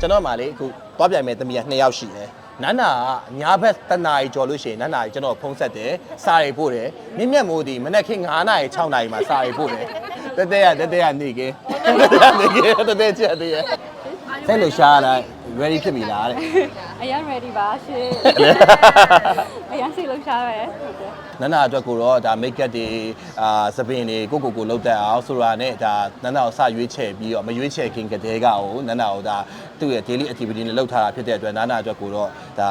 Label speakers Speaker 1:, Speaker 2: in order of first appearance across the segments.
Speaker 1: ကျွန်တော်မှလေအခုသွားပြိုင်မဲ့သမီးက2ယောက်ရှိတယ်နန်းနာကညာဘက်တနာရီကျော်လို့ရှိရင်နန်းနာကြီးကျွန်တော်ဖုံးဆက်တယ်စာရီပို့တယ်မြင့်မြတ်မိုးဒီမနေ့ခင်း9နာရီ6နာရီမှာစာရီပို့တယ်တက်တက်ရတက်တက်ရနေကင်းနေကင်းတက်တက်ချက်တည်း ရဆဲလို့ရှားလိုက် ready ဖြစ်ပြီလားတဲ့
Speaker 2: အရင် ready ပါရှင်အရင်စိတ်လှရှားပဲဟုတ်တယ်
Speaker 1: နန္နာအတွက်ကိုတော့ဒါ make up တွေအာစပင်တွေကိုကိုကိုကိုလောက်တက်အောင်ဆိုတာနဲ့ဒါနန္နာကိုစရွေးချယ်ပြီးတော့မရွေးချယ်ခင်ကတည်းကကိုနန္နာကိုဒါသူ့ရဲ့ daily activity နဲ့လောက်ထားတာဖြစ်တဲ့အတွက်နန္နာအတွက်ကိုတော့ဒါ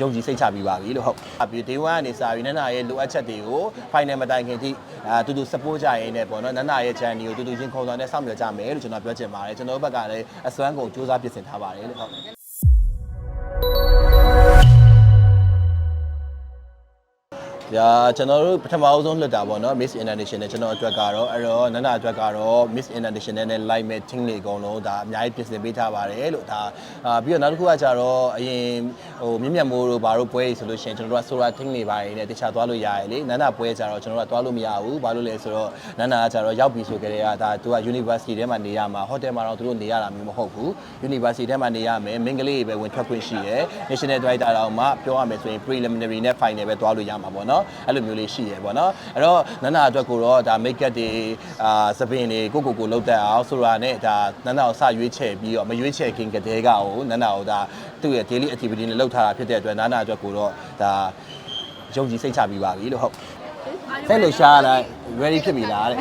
Speaker 1: ယုံကြည်စိတ်ချပြီးပါပြီလို့ဟုတ်အပြီး day 1ကနေစပြီးနန္နာရဲ့လိုအပ်ချက်တွေကို final မတိုင်ခင်ထိအာတူတူ support ကြရင်းနဲ့ပေါ့နော်နန္နာရဲ့ channel ကိုတူတူချင်းခုံတော်နဲ့စောင့်မျှော်ကြမယ်လို့ကျွန်တော်ပြောချင်ပါတယ်ကျွန်တော်တို့ဘက်ကလည်းအစွမ်းကုန်စူးစမ်းပြင်ဆင်ထားပါတယ်လို့ဟုတ် ဒါကျွန်တော်တို့ပထမအဆုံးလွှတ်တာပေါ့နော် Miss International ကျွန်တော်အတွက်ကတော့အဲ့တော့နန္ဒအတွက်ကတော့ Miss International နဲ့ live match team တွေအကုန်လုံးဒါအများကြီးပြင်ဆင်ပေးထားပါတယ်လို့ဒါအာပြီးတော့နောက်တစ်ခုကကြတော့အရင်ဟိုမြင့်မြတ်မိုးတို့ဘာတို့ပွဲကြီးဆိုလို့ရှိရင်ကျွန်တော်တို့က Sora team တွေပါနေတခြားသွားလို့ရတယ်လေနန္ဒပွဲကြတော့ကျွန်တော်တို့ကသွားလို့မရဘူးဘာလို့လဲဆိုတော့နန္ဒကကြတော့ရောက်ပြီဆိုကြတဲ့ကဒါသူက University ထဲမှာနေရမှာ hotel မှာတော့သူတို့နေရတာမျိုးမဟုတ်ဘူး University ထဲမှာနေရမယ်မင်္ဂလေးပဲဝင်ထွက်ခွင့်ရှိရယ် National Director တော့မှပြောရမယ်ဆိုရင် preliminary နဲ့ final ပဲသွားလို့ရမှာပေါ့နော်အဲ့လိုမျိုးလေးရှိရယ်ပေါ့နော်အဲ့တော့နန္ဒအတွက်ကိုတော့ဒါ make up တွေအာစပင်တွေကိုကိုကိုလောက်တက်အောင်ဆိုတာနဲ့ဒါနန္ဒကိုစရွေးချယ်ပြီးတော့မရွေးချယ်ခင်ကတည်းကကိုနန္ဒကိုဒါသူ့ရဲ့ daily activity နဲ့လောက်ထားတာဖြစ်တဲ့အတွက်နန္ဒအတွက်ကိုတော့ဒါယုံကြည်စိတ်ချပြီးပါပြီလို့ဟုတ်ဆဲလို့ရှားလိုက် ready ဖြစ်ပြီလားတဲ့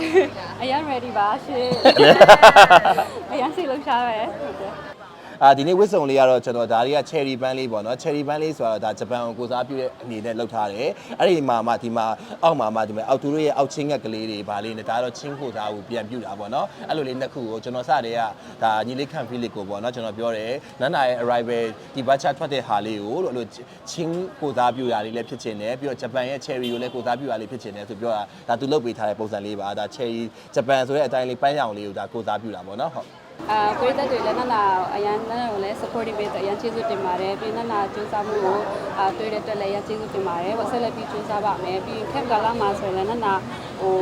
Speaker 2: အရင် ready ပါရှင်အရင်စိတ်လှရှားပဲဟုတ်တယ်
Speaker 1: အာဒီနေ့ဝစ်စုံလေးကတော့ကျွန်တော်ဒါတွေက cherry bun လေးပေါ့နော် cherry bun လေးဆိုတာဒါဂျပန်ကိုကိုစားပြုတဲ့အနေနဲ့လုပ်ထားတယ်အဲ့ဒီမှာမှဒီမှာအောက်မှာမှဒီမှာအောက်သူတို့ရဲ့အောက်ချင်းငက်ကလေးတွေဗာလေးနဲ့ဒါကတော့ချင်းကိုစားကိုပြန်ပြုတာပေါ့နော်အဲ့လိုလေးနှစ်ခုကိုကျွန်တော်စတဲ့ကဒါညီလေးခံဖိလစ်ကိုပေါ့နော်ကျွန်တော်ပြောတယ်နန်းနာရဲ့ arrival ဒီဘတ်ချထွက်တဲ့ဟာလေးကိုလို့အဲ့လိုချင်းကိုစားပြုတာလေးလည်းဖြစ်ချင်တယ်ပြီးတော့ဂျပန်ရဲ့ cherry ကိုလည်းကိုစားပြုတာလေးဖြစ်ချင်တယ်ဆိုပြောတာဒါသူလုပ်ပေးထားတဲ့ပုံစံလေးပါဒါ cherry ဂျပန်ဆိုတဲ့အတိုင်းလေးပန်းရောင်လေးကိုဒါကိုစားပြုတာပေါ့နော်ဟုတ်
Speaker 2: အာပရိသတ်တွေလည်းနန္နာအရင်နန္နာကိုလည်း supportive ပေးတဲ့အရင်ကျေးဇူးတင်ပါတယ်ပြီးနန္နာစူးစမ်းမှုကိုအာတွေ့တဲ့အတွက်လည်းအရင်ကျေးဇူးတင်ပါတယ်ပေါ့ဆက်လက်ပြီးစူးစမ်းပါမယ်ပြီး camp ကလာမှာဆိုရင်လည်းနန္နာဟို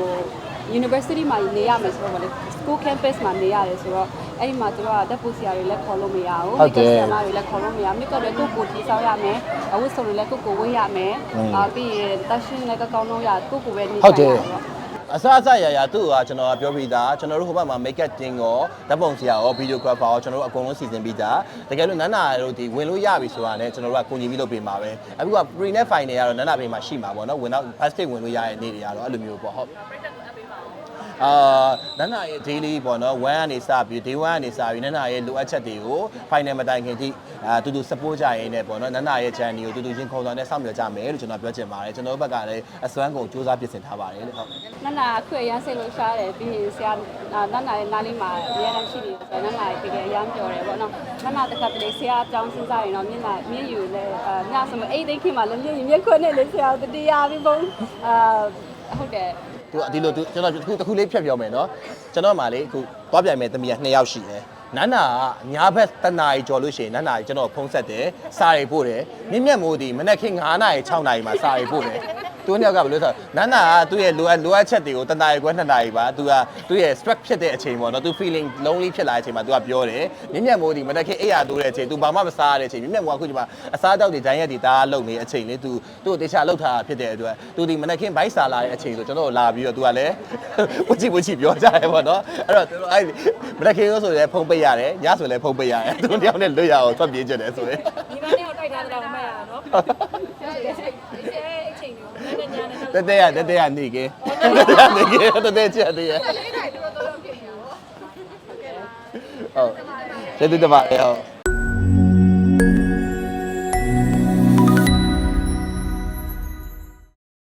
Speaker 2: university မှာနေရမယ်ဆိုတော့ဗောလေ school campus မှာနေရတယ်ဆိုတော့အဲ့ဒီမှာသူတို့ကဓာတ်ပူစရာတွေလည်းခေါ်လို့မရဘူး
Speaker 1: ဟုတ်တယ်
Speaker 2: ဆရာမတွေလည်းခေါ်လို့မရဘူးမြစ်ကလည်းကိုယ့်ကိုယ်တီးဆောက်ရမယ်အဝတ်စုံတွေလည်းကိုယ့်ကိုယ်ဝတ်ရမယ်
Speaker 1: อืม
Speaker 2: အာပြီးရင်တရှင်လည်းကောင်းကောင်းရကိုယ့်ကိုယ်ပဲနေ
Speaker 1: ဟုတ်တယ်
Speaker 2: ရမယ်
Speaker 1: အစအစရရသူ့ကကျွန်တော်ကပြောပြီးသားကျွန်တော်တို့ဟိုဘက်မှာ make up တင်ရောဓာတ်ပုံဆရာရော videographer ရောကျွန်တော်တို့အကုန်လုံးစီစဉ်ပြီးသားတကယ်လို့နန်းနာတို့ဒီဝင်လို့ရပြီဆိုတာနဲ့ကျွန်တော်တို့ကကိုညီပြီးလုပ်ပေးမှာပဲအခုက pre net final ကတော့နန်းနာဘေးမှာရှိမှာပေါ့နော်ဝင်တော့ basket ဝင်လို့ရတဲ့နေ့တွေကတော့အဲ့လိုမျိုးပေါ့ဟုတ် အာနန္နာရဲ့ daily ပေါ့နော်1ကနေစပြီး day 1ကနေစပြီးနန္နာရဲ့လိုအပ်ချက်တွေကို final မတိုင်ခင်ထိအာတူတူ support ကြရင်းနဲ့ပေါ့နော်နန္နာရဲ့ channel ကိုတူတူချင်းခုံတော်နဲ့စောင့်မျှော်ကြမယ်လို့ကျွန်တော်ပြောချင်ပါတယ်ကျွန်တော်တို့ဘက်ကလည်းအစွမ်းကုန်စူးစမ်းပြင်ဆင်ထားပါတယ်လို့ဟုတ်
Speaker 2: နန္နာအခုအရန်စိတ်လို့ရှားတယ်ပြီးရင်ဆရာအာနန္နာရဲ့နားလေးမှာအများကြီးရှိနေတယ်ဆိုတော့နန္နာရဲ့တကယ်အရန်ပြောတယ်ပေါ့နော်နန္နာတစ်ခါတလေဆရာအကြောင်းစဉ်းစားရင်တော့မျက်နှာမျက်ယူလဲအာညဆိုမအိတ်သိမ်းခင်မှာလည်းမျက်ယူမျက်ခွနဲ့လေဆရာတတရားပြီးပုံအာဟုတ်တယ်
Speaker 1: သူကဒီလိုသူကျွန်တော်တစ်ခုတစ်ခုလေးဖြတ်ပြောမယ်နော်ကျွန်တော်မှလေအခုသွားပြိုင်မဲ့သမီးက2ယောက်ရှိတယ်နန္နာကညာဘက်တနာရီကျော်လို့ရှိရင်နန္နာကြီးကျွန်တော်ဖုံးဆက်တယ်စာရီပို့တယ်မြင့်မြတ်မိုးဒီမနေ့ခင်း9နာရီ6နာရီမှာစာရီပို့တယ် သူနှစ်ယောက်ကဘယ်လိုဆိုနန္နာကသူ့ရဲ့လိုအပ်လိုအပ်ချက်တွေကိုတနာရီခွဲ2နာရီပါသူကသူ့ရဲ့ stress ဖြစ်တဲ့အချိန်ပေါ့နော်သူ feeling lonely ဖြစ်လာတဲ့အချိန်မှာသူကပြောတယ်မြင့်မြတ်မိုးဒီမနေ့ခင်းအိပ်ရတိုးတဲ့အချိန်သူဘာမှမစားရတဲ့အချိန်မြင့်မြတ်မိုးကအခုဒီမှာအစားအသောက်တွေဒိုင်းရက်တွေတားလုံနေတဲ့အချိန်လေသူသူ့ကိုတေချာလှုပ်ထားတာဖြစ်တဲ့အတွက်သူဒီမနေ့ခင်းဘိုက်စာလာတဲ့အချိန်ဆိုကျွန်တော်တို့လာပြီးတော့သူကလည်းဝချီဝချီပြောကြတယ်ပေါ့နော်အဲ့တော့သူတို့အဲ့မနေ့ခင်းဆိုလည်းဖုံးပိတ်ရတယ်ညဆိုလည်းဖုံးပိတ်ရတယ်သူတို့တယောက်နဲ့လွတ်ရအောင်သွားပြေးကြတယ်ဆိုရင်
Speaker 2: ဒီမနေ့ကိုတိုက်ထားတဲ့တော့မရနော်ဟုတ်တယ်ဒီအချိန်ကိုနည်းနည်းညာနေ
Speaker 1: တက်တက်ရတက်တက်ရနေကင်းတက်တက်ရနေကင်းတက်တက်ချက်တည်းရဟုတ်ကျေးဇူးတင်ပါတယ်ဟုတ်